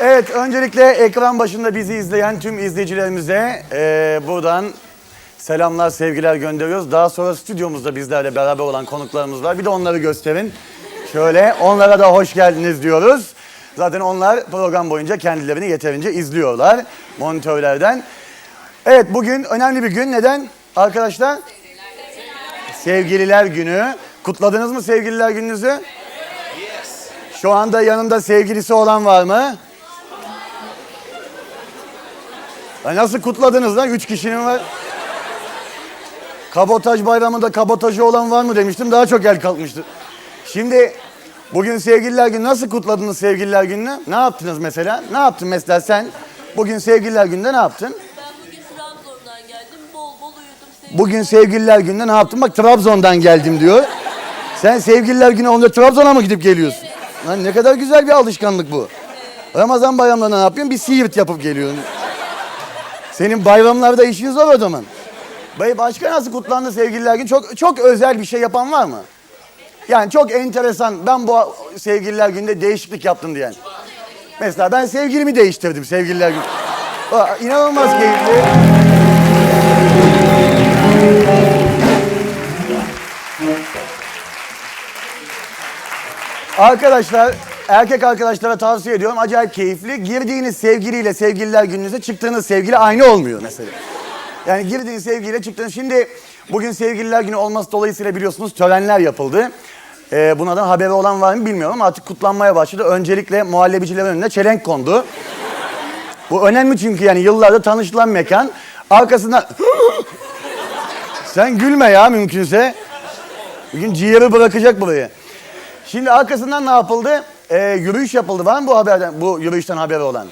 Evet, öncelikle ekran başında bizi izleyen tüm izleyicilerimize eee, buradan selamlar, sevgiler gönderiyoruz. Daha sonra stüdyomuzda bizlerle beraber olan konuklarımız var. Bir de onları gösterin. Şöyle, onlara da hoş geldiniz diyoruz. Zaten onlar program boyunca kendilerini yeterince izliyorlar monitörlerden. Evet, bugün önemli bir gün. Neden arkadaşlar? Sevgililer Günü. Kutladınız mı Sevgililer Gününüzü? Şu anda yanında sevgilisi olan var mı? Ya nasıl kutladınız lan? Üç kişinin var. Kabotaj bayramında kabotajı olan var mı demiştim. Daha çok el kalkmıştı. Şimdi bugün sevgililer günü nasıl kutladınız sevgililer gününü? Ne yaptınız mesela? Ne yaptın mesela sen? Bugün sevgililer gününde ne yaptın? Ben bugün Trabzon'dan geldim. Bol bol uyudum. Bugün sevgililer gününde ne yaptın? Bak Trabzon'dan geldim diyor. Sen sevgililer günü onda Trabzon'a mı gidip geliyorsun? Lan ne kadar güzel bir alışkanlık bu. Ramazan bayramlarında ne yapıyorsun? Bir siirt yapıp geliyorsun. Senin bayramlarda işiniz var o zaman. Başka nasıl kutlandı sevgililer günü? Çok çok özel bir şey yapan var mı? Yani çok enteresan. Ben bu sevgililer günde değişiklik yaptım diyen. Mesela ben sevgilimi değiştirdim sevgililer günü. Aa, İnanılmaz keyifli. Arkadaşlar, erkek arkadaşlara tavsiye ediyorum. Acayip keyifli. Girdiğiniz sevgiliyle sevgililer gününüze çıktığınız sevgili aynı olmuyor mesela. Yani girdiğiniz sevgiliyle çıktığınız... Şimdi bugün sevgililer günü olması dolayısıyla biliyorsunuz törenler yapıldı. Ee, buna da haberi olan var mı bilmiyorum ama artık kutlanmaya başladı. Öncelikle muhallebicilerin önüne çelenk kondu. Bu önemli çünkü yani yıllarda tanışılan mekan. Arkasından... Sen gülme ya mümkünse. Bugün ciğeri bırakacak burayı. Şimdi arkasından ne yapıldı? Ee, yürüyüş yapıldı. Var mı bu haberden, bu yürüyüşten haberi olan?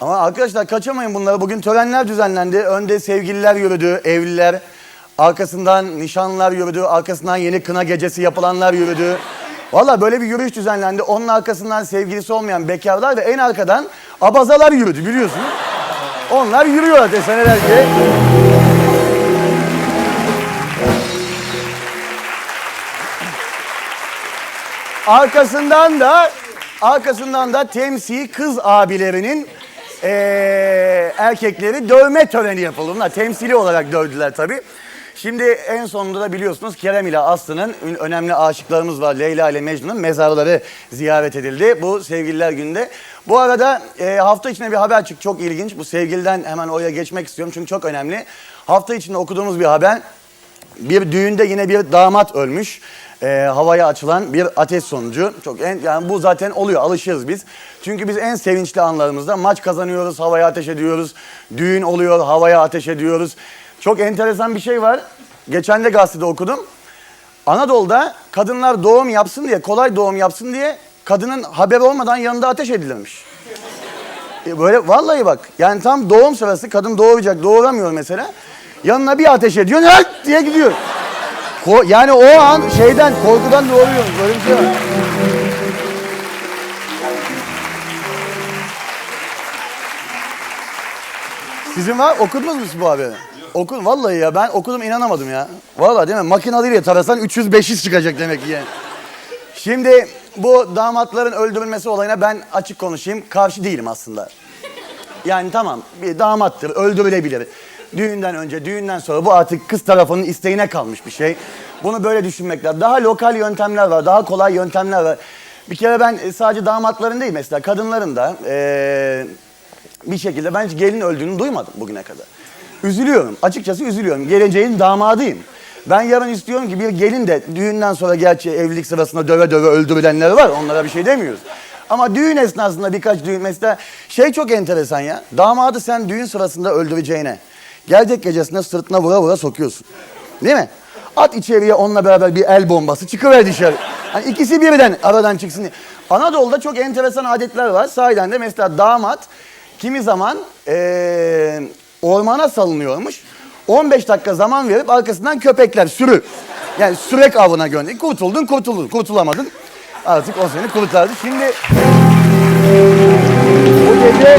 Ama arkadaşlar kaçamayın bunları. Bugün törenler düzenlendi. Önde sevgililer yürüdü, evliler. Arkasından nişanlar yürüdü. Arkasından yeni kına gecesi yapılanlar yürüdü. Valla böyle bir yürüyüş düzenlendi. Onun arkasından sevgilisi olmayan bekarlar ve en arkadan abazalar yürüdü biliyorsun. Onlar yürüyorlar senelerce. Arkasından da arkasından da temsil kız abilerinin eee, erkekleri dövme töreni yapıldı. Bunlar temsili olarak dövdüler tabii. Şimdi en sonunda da biliyorsunuz Kerem ile Aslı'nın önemli aşıklarımız var. Leyla ile Mecnun'un mezarları ziyaret edildi bu sevgililer günde. Bu arada eee, hafta içinde bir haber çıktı çok ilginç. Bu sevgiliden hemen oraya geçmek istiyorum çünkü çok önemli. Hafta içinde okuduğumuz bir haber. Bir düğünde yine bir damat ölmüş. Ee, havaya açılan bir ateş sonucu. Çok en, yani bu zaten oluyor. Alışırız biz. Çünkü biz en sevinçli anlarımızda maç kazanıyoruz, havaya ateş ediyoruz. Düğün oluyor, havaya ateş ediyoruz. Çok enteresan bir şey var. Geçen de gazetede okudum. Anadolu'da kadınlar doğum yapsın diye, kolay doğum yapsın diye kadının haber olmadan yanında ateş edilirmiş. E Böyle vallahi bak yani tam doğum sırası kadın doğuracak doğuramıyor mesela. Yanına bir ateş ediyor "Hıt!" diye gidiyor. Ko- yani o an şeyden korkudan doğuruyor. Böyle bir şey var. Sizin var okudunuz mu bu haberi? Okudum vallahi ya ben okudum inanamadım ya. Vallahi değil mi? Makinalıyla tarasan 300-500 çıkacak demek ki yani. Şimdi bu damatların öldürülmesi olayına ben açık konuşayım. Karşı değilim aslında. Yani tamam bir damattır öldürülebilir. Düğünden önce, düğünden sonra bu artık kız tarafının isteğine kalmış bir şey. Bunu böyle düşünmek lazım. Daha lokal yöntemler var, daha kolay yöntemler var. Bir kere ben e, sadece damatların değil mesela kadınların da eee, bir şekilde ben hiç gelin öldüğünü duymadım bugüne kadar. Üzülüyorum, açıkçası üzülüyorum. Geleceğin damadıyım. Ben yarın istiyorum ki bir gelin de düğünden sonra gerçi evlilik sırasında döve döve öldürülenler var. Onlara bir şey demiyoruz. Ama düğün esnasında birkaç düğün mesela şey çok enteresan ya. Damadı sen düğün sırasında öldüreceğine gelecek gecesinde sırtına vura vura sokuyorsun. Değil mi? At içeriye onunla beraber bir el bombası çıkıver dışarı. Hani ikisi birden aradan çıksın diye. Anadolu'da çok enteresan adetler var. Sahiden de mesela damat kimi zaman eee, ormana salınıyormuş. 15 dakika zaman verip arkasından köpekler sürü. Yani sürek avına gönder. Kurtuldun kurtuldun. Kurtulamadın. Artık o seni kurtardı. Şimdi bu gece